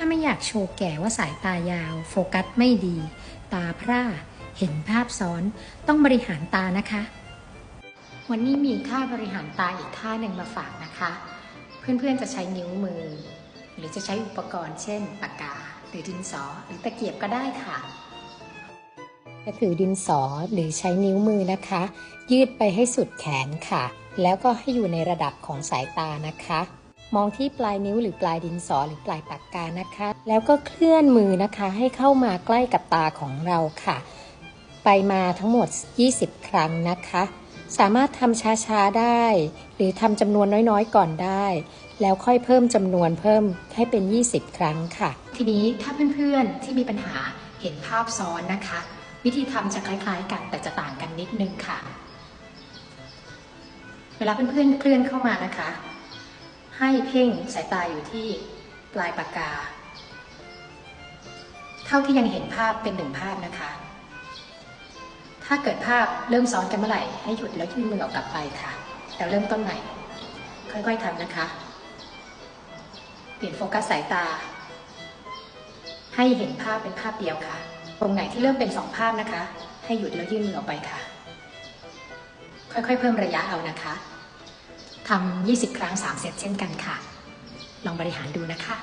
าไม่อยากโชว์แก่ว่าสายตายาว โฟกัสไม่ดี ตาพร่า เห็นภาพซ้อน ต้องบริหารตานะคะ วันนี้มีท่าบริหารตาอีกท่าหนึ่งมาฝากนะคะ เพื่อนๆจะใช้นิ้วมือ หรือจะใช้อุปกรณ์เช่นปากกา หรือดินสอ หรือตะเกียบก็ได้ค่ะจะถือดินสอหรือใช้นิ้วมือนะคะ ยืดไปให้สุดแขนค่ะ แล้วก็ให้อยู่ในระดับของสายตานะคะ มองที่ปลายนิ้วหรือปลายดินสอหรือปลายปากกานะคะ แล้วก็เคลื่อนมือนะคะให้เข้ามาใกล้กับตาของเราค่ะ ไปมาทั้งหมด 20 ครั้งนะคะ สามารถทำช้าๆได้ หรือทำจำนวนน้อยๆ ก่อนได้ แล้วค่อยเพิ่มจำนวนเพิ่มให้เป็น 20 ครั้งค่ะ ทีนี้ถ้าเพื่อนๆที่มีปัญหาเห็นภาพซ้อนนะคะ วิธีทำจะคล้ายๆ กันแต่จะต่างกันนิดนึงค่ะ เวลาเพื่อนๆเคลื่อนเข้ามานะคะ ให้เพ่งสายตาอยู่ที่ปลายปากกา เท่าที่ยังเห็นภาพเป็นหนึ่งภาพนะคะ ถ้าเกิดภาพเริ่มซ้อนกันเมื่อไหร่ให้หยุดแล้วยื่นมือออกกลับไปค่ะแล้วเริ่มต้นใหม่ ค่อยๆทำนะคะ เปลี่ยนโฟกัสสายตา ให้เห็นภาพเป็นภาพเดียวค่ะ ตรงไหนที่เริ่มเป็นสองภาพนะคะ ให้หยุดแล้วยื่นมือออกไปค่ะ ค่อยๆ เพิ่มระยะเอานะคะ ทำ20 ครั้ง 3 เซตเช่นกันค่ะ ลองบริหารดูนะคะ